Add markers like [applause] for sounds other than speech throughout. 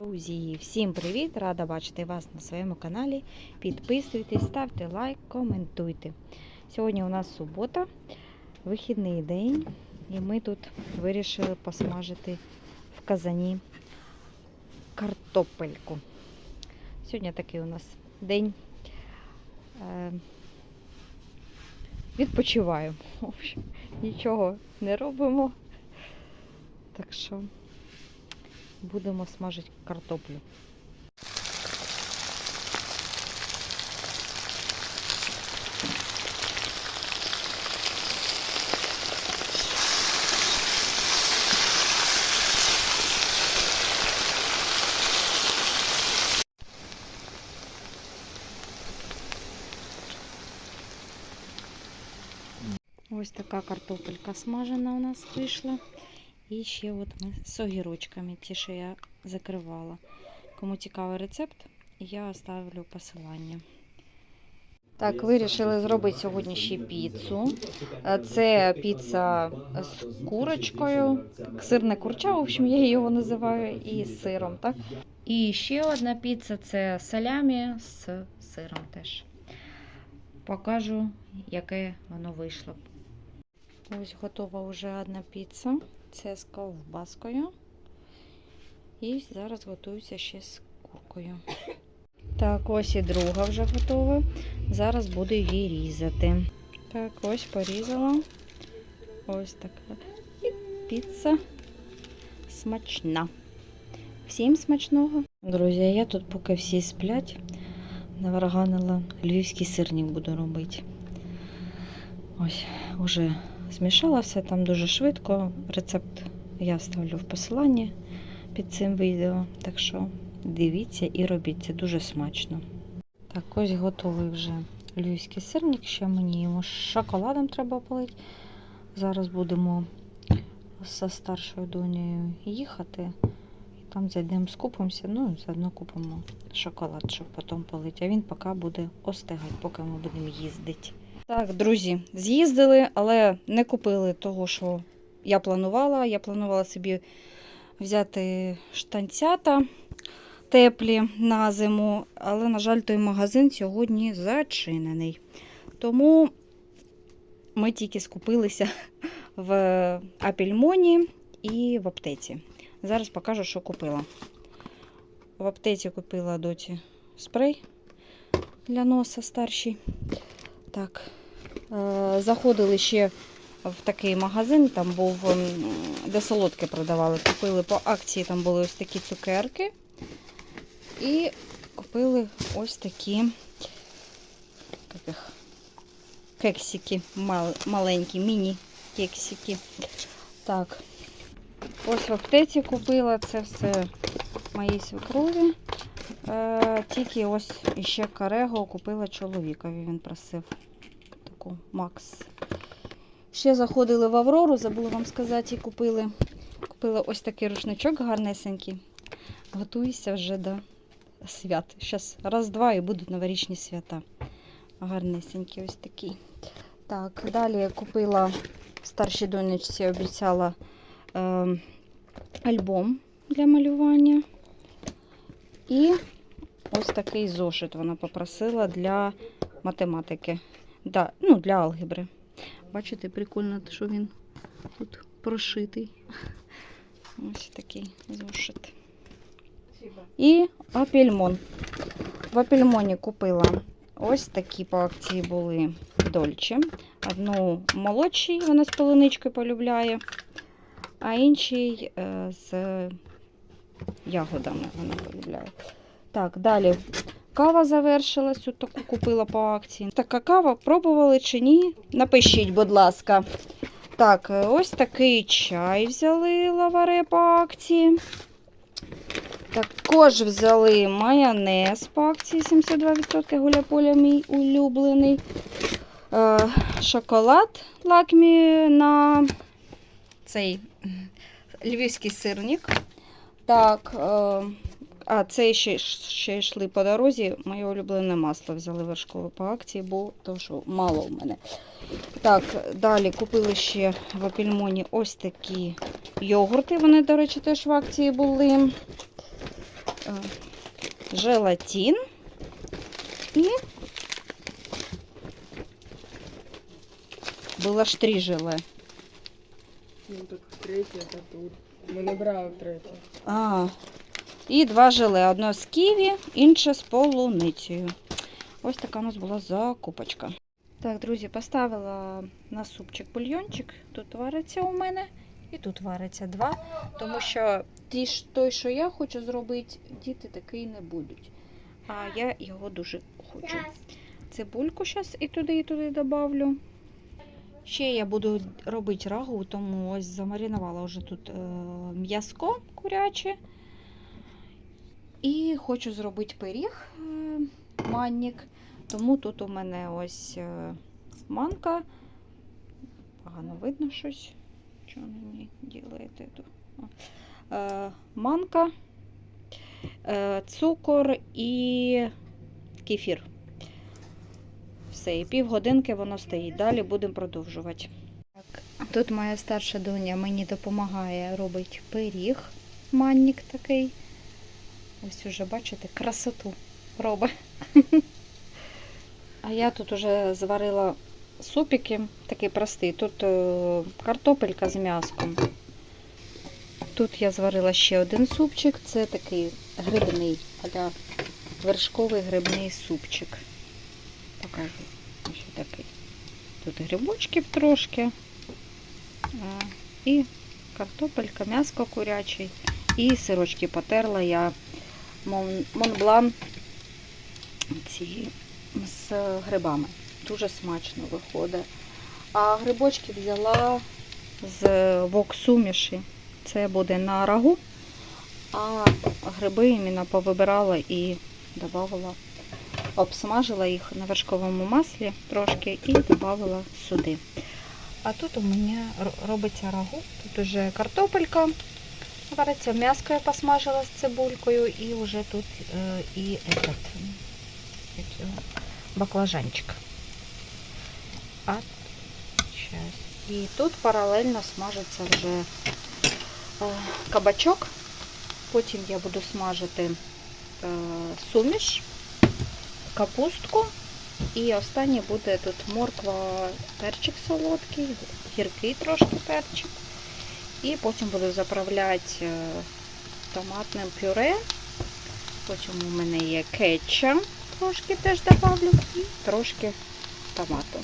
Друзі, всім привіт! Рада бачити вас на своєму каналі. Підписуйтесь, ставте лайк, коментуйте. Сьогодні у нас субота, вихідний день, і ми тут вирішили посмажити в казані картопельку. Сьогодні такий у нас день. Е, Відпочиваю. В общем, нічого не робимо. Так що будемо смажити картоплю. Ось така картопелька смажена у нас вийшла. І ще от ми з огірочками, ті, що я закривала. Кому цікавий рецепт, я оставлю посилання. Так, вирішили зробити сьогодні ще піцу. Е, Це піца з курочкою, сирне курча, в общем, я його називаю, і з сиром. Так? І ще одна піца це салямі з сиром теж. Покажу, яке воно вийшло. Ось готова вже одна піца. Це з ковбаскою. І зараз готуюся ще з куркою. Так, ось і друга вже готова. Зараз буду її різати. Так, ось порізала. Ось така. І піца смачна. Всім смачного. Друзі, я тут поки всі сплять, наварганила львівський сирник буду робити. Ось, уже змішала все там дуже швидко. Рецепт я вставлю в посиланні під цим відео. Так що дивіться і робіть, це дуже смачно. Так, ось готовий вже львівський сирник. Ще мені йому шоколадом треба полити. Зараз будемо зі старшою донею їхати. І там зайдемо, скупимося, ну і заодно купимо шоколад, щоб потім полити. А він поки буде остигати, поки ми будемо їздити. Так, друзі, з'їздили, але не купили того, що я планувала. Я планувала собі взяти штанцята теплі на зиму, але, на жаль, той магазин сьогодні зачинений. Тому ми тільки скупилися [laughs] в Апельмоні і в аптеці. Зараз покажу, що купила. В аптеці купила доті спрей для носа старший. Так, заходили ще в такий магазин, там був, де солодке продавали. Купили по акції, там були ось такі цукерки. І купили ось такі їх, кексики, мал, маленькі, міні-кексики. Так, ось в аптеці купила це все моїй свекрові. Е, тільки ось іще карего купила чоловікові, він просив таку Макс. Ще заходили в Аврору, забула вам сказати, і купили. Купила ось такий рушничок гарнесенький. Готуюся вже до свят. Зараз раз-два і будуть новорічні свята. Гарнесенький ось такий. Так, далі купила старшій донечці, обіцяла е, альбом для малювання. І ось такий зошит вона попросила для математики. Да, ну, для алгебри. Бачите, прикольно, що він тут прошитий. Ось такий зошит. І апельмон. В апельмоні купила ось такі по акції були дольче. Одну молодший, вона з полуничкою полюбляє, а інший е, з ягодами вона полюбляє. Так, далі кава завершилась. Тут таку купила по акції. Така кава пробували чи ні? Напишіть, будь ласка. Так, е, ось такий чай взяли лаваре по акції. Також взяли майонез по акції 72% гуляполя мій улюблений. Е, шоколад лакмі на цей львівський сирник. Так, е, а це ще, ще йшли по дорозі. Моє улюблене масло взяли вершкове по акції, бо то, що мало в мене. Так, далі купили ще в Апельмоні ось такі йогурти. Вони, до речі, теж в акції були. е, желатин і було ж три желе. Ну так третє та тут. Ми не брали третє. А, і два желе. Одне з ківі, інше з полуницею. Ось така у нас була закупочка. Так, друзі, поставила на супчик бульйончик. Тут вариться у мене і тут вариться два. Тому що той, що я хочу зробити, діти такий не будуть. А я його дуже хочу. Цибульку зараз і туди, і туди добавлю. Ще я буду робити рагу, тому ось замаринувала вже тут е, м'язко куряче. І хочу зробити пиріг е, манник. Тому тут у мене ось е, манка. Погано видно щось. Що мені тут? Е, манка, цукор і кефір. Все, і півгодинки воно стоїть. Далі будемо продовжувати. Так, тут моя старша доня мені допомагає робити пиріг, манник такий. Ось уже, бачите, красоту робить. [laughs] А я тут уже зварила супики, такий простий. Тут е, картопелька з м'яском. Тут я зварила ще один супчик. Це такий грибний, аля вершковий грибний супчик. Покажу. Ось такий. Тут грибочків трошки. І картопелька, м'яско курячий. І сирочки потерла я Монблан ці з грибами. Дуже смачно виходить. А грибочки взяла з вок-суміші. Це буде на рагу. А гриби іменно повибирала і додавала, обсмажила їх на вершковому маслі трошки і додавала сюди. А тут у мене робиться рагу. Тут уже картопелька вариться, м'яско я посмажила з цибулькою і вже тут е, і этот, як баклажанчик. Щас. І тут паралельно смажиться вже е, кабачок. Потім я буду смажити е, суміш, капустку. І останнє буде тут морква, перчик солодкий, гіркий трошки перчик. І потім буду заправляти е, томатним пюре. Потім у мене є кетчуп, трошки теж добавлю, і трошки томату.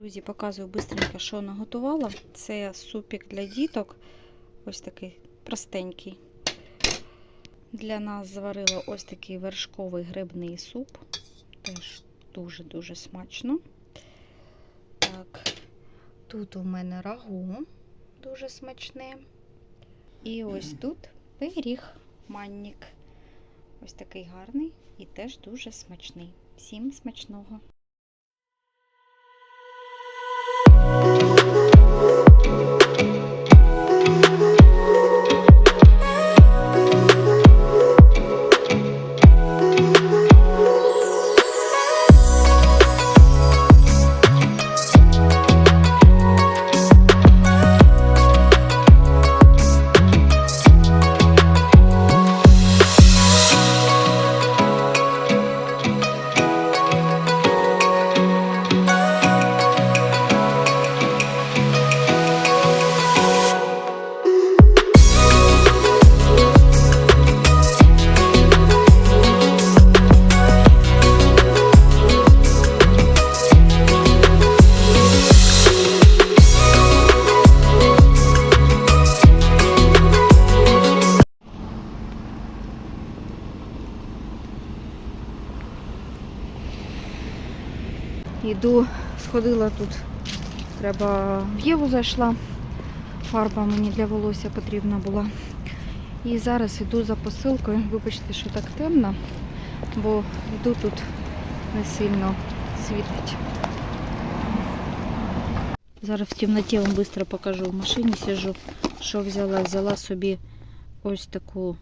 Друзі, показую быстренько, що наготувала. Це супік для діток. Ось такий простенький. Для нас зварила ось такий вершковий грибний суп. Теж дуже-дуже смачно. Так, тут у мене рагу дуже смачне. І ось тут пиріг манник. Ось такий гарний і теж дуже смачний. Всім смачного! Йду, сходила тут. Треба в Єву зайшла. Фарба мені для волосся потрібна була. І зараз йду за посилкою. Вибачте, що так темно, бо йду тут не сильно світить. Зараз в темноті вам швидко покажу. В машині сижу, що взяла. Взяла собі ось таку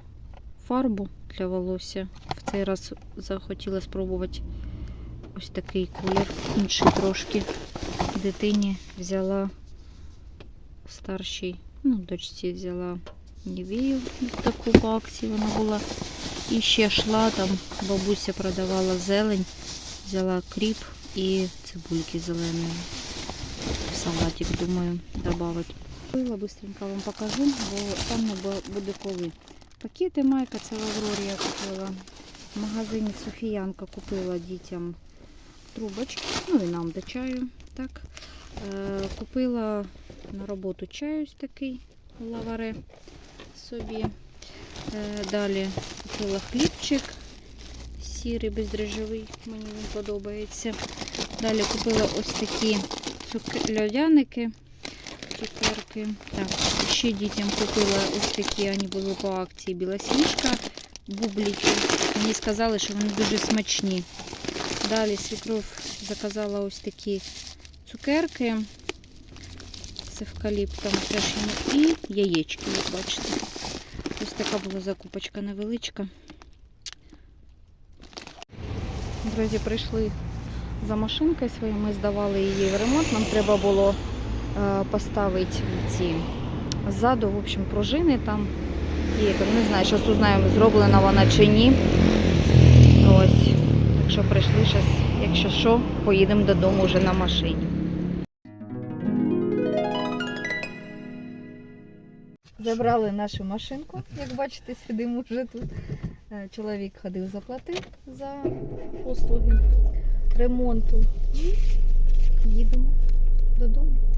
фарбу для волосся. В цей раз захотіла спробувати ось такий колір, інший трошки. Дитині взяла старшій, ну, дочці взяла Нівею таку по акції вона була. І ще йшла там, бабуся продавала зелень, взяла кріп і цибульки зелені. Салатик, думаю, додати. Купила, быстренько вам покажу, бо там не буде коли. Пакети майка, це в Аврорі я купила. В магазині Софіянка купила дітям трубочки, ну і нам до чаю. Так. Е, купила на роботу чай ось такий лаваре собі. Е, далі купила хлібчик сірий, бездріжджовий, мені він подобається. Далі купила ось такі льодяники, цукерки. Так, ще дітям купила ось такі, вони були по акції білосніжка, бубліки. Мені сказали, що вони дуже смачні. Далі свекров заказала ось такі цукерки з евкаліптом і яєчки, як бачите. Ось така була закупочка невеличка. Друзі, прийшли за машинкою своєю, ми здавали її в ремонт. Нам треба було е, поставити ці ззаду, в общем, пружини там. І не знаю, зараз узнаємо, зроблена вона чи ні. Що прийшли зараз, якщо що, поїдемо додому вже на машині. Забрали нашу машинку, як бачите, сидимо вже тут. Е, Чоловік ходив, заплатив за послуги ремонту. І їдемо додому.